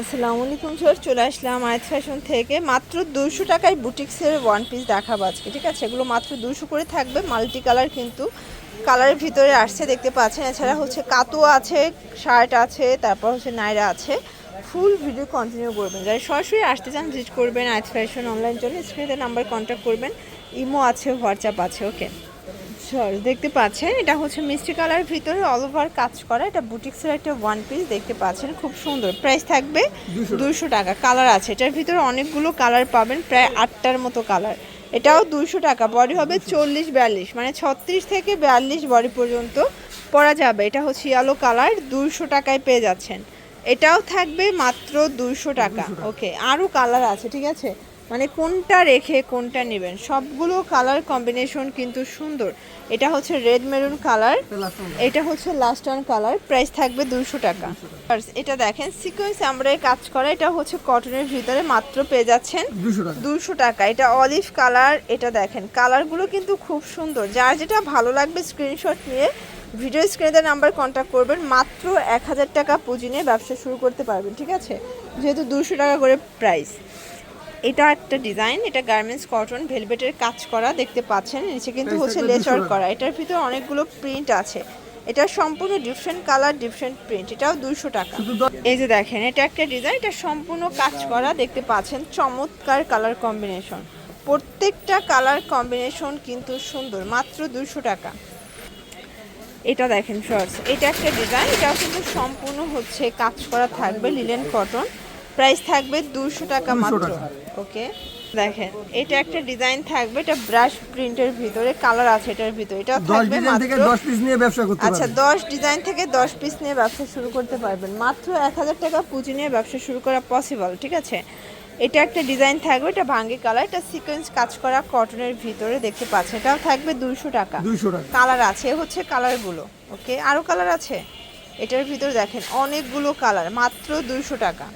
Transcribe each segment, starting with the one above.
আসসালামু আলাইকুম স্যার, চলে আসলাম আয়াত ফ্যাশন থেকে। মাত্র দুশো টাকায় বুটিক্সের ওয়ান পিস দেখাবো আজকে, ঠিক আছে? এগুলো মাত্র দুশো করে থাকবে মাল্টি কালার কিন্তু কালারের ভিতরে আসছে, দেখতে পাচ্ছেন। এছাড়া হচ্ছে কাতুয়া আছে শার্ট আছে, তারপর হচ্ছে নাইরা আছে। ফুল ভিডিও কন্টিনিউ করবেন। যারা সরাসরি আসতে চান ভিজিট করবেন আয়াত ফ্যাশন অনলাইন জন্য। স্ক্রিনে নাম্বার কন্ট্যাক্ট করবেন। ইমো আছে হোয়াটসঅ্যাপ আছে ওকে সর দেখতে পাচ্ছেন এটা হচ্ছে মিষ্টি কালার ভিতরে অল ওভার কাজ করা। এটা বুটিক্সের একটা ওয়ান পিস দেখতে পাচ্ছেন খুব সুন্দর। প্রাইস থাকবে দুশো টাকা। কালার আছে। এটার ভিতরে অনেকগুলো কালার পাবেন প্রায় আটটার মতো কালার এটাও দুশো টাকা বডি হবে চল্লিশ বিয়াল্লিশ মানে ছত্রিশ থেকে বিয়াল্লিশ বডি পর্যন্ত পরা যাবে। এটা হচ্ছে ইয়েলো কালার দুশো টাকায় পেয়ে যাচ্ছেন। এটাও থাকবে মাত্র দুশো টাকা। ওকে আরও কালার আছে ঠিক আছে? মানে কোনটা রেখে কোনটা নেবেন? সবগুলো কালার কম্বিনেশন কিন্তু সুন্দর। এটা হচ্ছে রেড মেরুন কালার এটা হচ্ছে লাস্ট অন কালার প্রাইস থাকবে দুশো টাকা। এটা দেখেন সিকোয়েন্স আমরা কাজ করা এটা হচ্ছে কটনের ভিতরে মাত্র পেয়ে যাচ্ছেন দুশো টাকা। দুশো টাকা। এটা অলিভ কালার এটা দেখেন কালারগুলো কিন্তু খুব সুন্দর। যার যেটা ভালো লাগবে স্ক্রিনশট নিয়ে ভিডিও স্ক্রিনে নাম্বার কন্ট্যাক্ট করবেন। মাত্র এক হাজার টাকা পুঁজি নিয়ে ব্যবসা শুরু করতে পারবেন ঠিক আছে? যেহেতু দুশো টাকা করে প্রাইস এটা একটা ডিজাইন এটা গার্মেন্টস কটন ভেলভেটের কাজ করা দেখতে পাচ্ছেন। নিচে কিন্তু হচ্ছে লেচার করা। এটার ভিতরে অনেকগুলো প্রিন্ট আছে। এটা সম্পূর্ণ ডিফারেন্ট কালার ডিফারেন্ট প্রিন্ট এটাও দুইশো টাকা। এই যে দেখেন এটা একটা ডিজাইন এটা সম্পূর্ণ কাজ করা দেখতে পাচ্ছেন। চমৎকার কালার কম্বিনেশন প্রত্যেকটা কালার কম্বিনেশন কিন্তু সুন্দর মাত্র দুশো টাকা। এটা দেখেন শর্টস এটা একটা ডিজাইন এটাও কিন্তু সম্পূর্ণ হচ্ছে কাজ করা থাকবে লিলেন কটন প্রাইস থাকবে দুশো টাকা মাত্র। ওকে? দেখেন এটা একটা ডিজাইন থাকবে এটা ব্রাশ প্রিন্টের ভিতরে কালার আছে এটার ভিতরে। এটা থাকবে মাত্র দশ পিস নিয়ে ব্যবসা করতে আচ্ছা পারবেন। দশ ডিজাইন থেকে দশ পিস নিয়ে ব্যবসা শুরু করতে পারবেন। মাত্র এক হাজার টাকা পুঁজি নিয়ে ব্যবসা শুরু করা পসিবল ঠিক আছে? এটা একটা ডিজাইন থাকবে এটা ভাঙ্গি কালার এটা সিকোয়েন্স কাজ করা কটনের ভিতরে দেখতে পাচ্ছেন। এটাও থাকবে দুশো টাকা। দুইশো টাকা। কালার আছে হচ্ছে কালারগুলো ওকে? আরও কালার আছে? এটার ভিতরে দেখেন অনেকগুলো কালার মাত্র দুশো টাকা।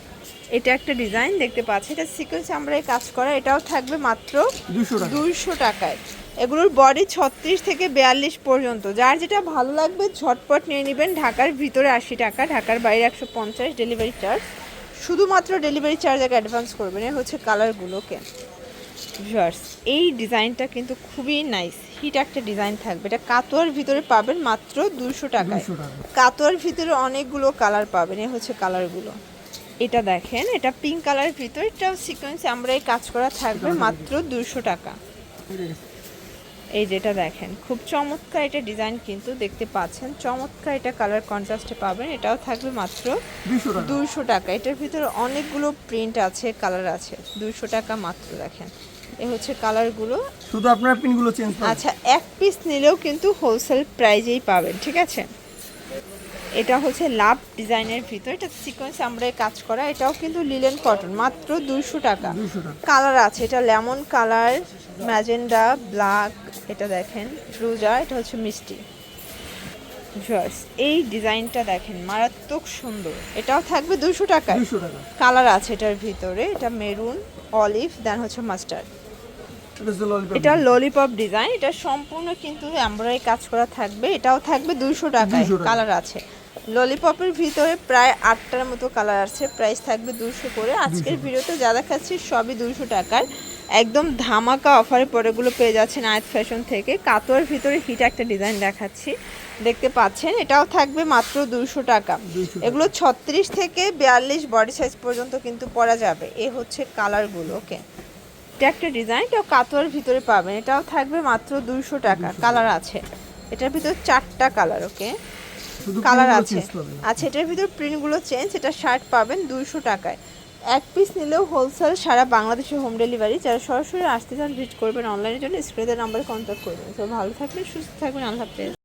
এটা একটা ডিজাইন দেখতে পাচ্ছি এটা সিকোয়েন্স আমরা কাজ করা এটাও থাকবে মাত্র দুইশো টাকা। দুইশো টাকায়। এগুলোর বডি ছত্রিশ থেকে বিয়াল্লিশ পর্যন্ত। যার যেটা ভালো লাগবে ঝটপট নিয়ে নেবেন। ঢাকার ভিতরে আশি টাকা ঢাকার বাইরে একশো পঞ্চাশ ডেলিভারি চার্জ শুধুমাত্র ডেলিভারি চার্জ আগে অ্যাডভান্স করবেন। এই হচ্ছে কালারগুলোকে ভিউয়ার্স এই ডিজাইনটা কিন্তু খুবই নাইস হিট একটা ডিজাইন থাকবে। এটা কাতোয়ার ভিতরে পাবেন মাত্র দুশো টাকায়। টাকা। কাতোয়ার ভিতরে অনেকগুলো কালার পাবেন। এই হচ্ছে কালারগুলো এটা দেখেন এটা পিঙ্ক কালারের ভিতরে এটাও সিকোয়েন্স আমরা এই কাজ করা থাকবে মাত্র দুশো টাকা। এই যেটা দেখেন খুব চমৎকার এটা ডিজাইন কিন্তু দেখতে পাচ্ছেন। চমৎকার এটা কালার কন্ট্রাস্টে পাবেন এটাও থাকবে মাত্র দুশো টাকা। এটার ভিতরে অনেকগুলো প্রিন্ট আছে কালার আছে দুশো টাকা মাত্র দেখেন। এ হচ্ছে কালারগুলো শুধু আপনার পিনগুলো চেঞ্জ আচ্ছা এক পিস নিলেও কিন্তু হোলসেল প্রাইজেই পাবেন ঠিক আছে? এটা হচ্ছে লাভ ডিজাইনের ভিতর। এটা সিকোয়েন্স আমরা কাজ করা এটাও কিন্তু লিলেন কটন মাত্র দুইশো টাকা। কালার আছে এটা লেমন কালার ম্যাজেন্ডা ব্ল্যাক এটা দেখেন ফ্রুজা এটা হচ্ছে মিষ্টি। Viewers, এই ডিজাইনটা দেখেন মারাত্মক সুন্দর। এটাও থাকবে দুশো টাকায়। কালার আছে এটার ভিতরে এটা মেরুন অলিভ দেন হচ্ছে মাস্টার্ড এটা ললিপপ ডিজাইন এটা সম্পূর্ণ কিন্তু এমব্রয়ডারি কাজ করা থাকবে এটাও থাকবে দুশো টাকায়। 200 টাকা। কালার আছে। ললিপপের ভিতরে প্রায় আটটার মতো কালার আছে। প্রাইস থাকবে দুশো করে। আজকের ভিডিওতে যা দেখাচ্ছি সবই দুশো টাকার। একদম ধামাকা অফারে পরেগুলো পেয়ে যাচ্ছেন আয়াত ফ্যাশন থেকে। কাতোয়ার ভিতরে হিট একটা ডিজাইন দেখাচ্ছি। দেখতে পাচ্ছেন এটাও থাকবে মাত্র দুশো টাকা। এগুলো ছত্রিশ থেকে বিয়াল্লিশ বডি সাইজ পর্যন্ত কিন্তু পরা যাবে। এ হচ্ছে কালারগুলো ওকে এটা একটা ডিজাইন এটাও কাতোয়ার ভিতরে পাবেন। এটাও থাকবে মাত্র দুশো টাকা। কালার আছে। এটার ভিতরে চারটা কালার ওকে কালার আছে। আচ্ছা এটার ভিতর প্রিন্টগুলো চেঞ্জ এটা শার্ট পাবেন দুইশো টাকায়। এক পিস নিলেও হোলসেল সারা বাংলাদেশে হোম ডেলিভারি যারা সরাসরি আসতে চান ভিজিট করবেন অনলাইনের জন্য স্ক্রিনের নাম্বারে কন্ট্যাক্ট করবেন। তো ভালো থাকবেন সুস্থ থাকবেন আল্লাহ হাফেজ।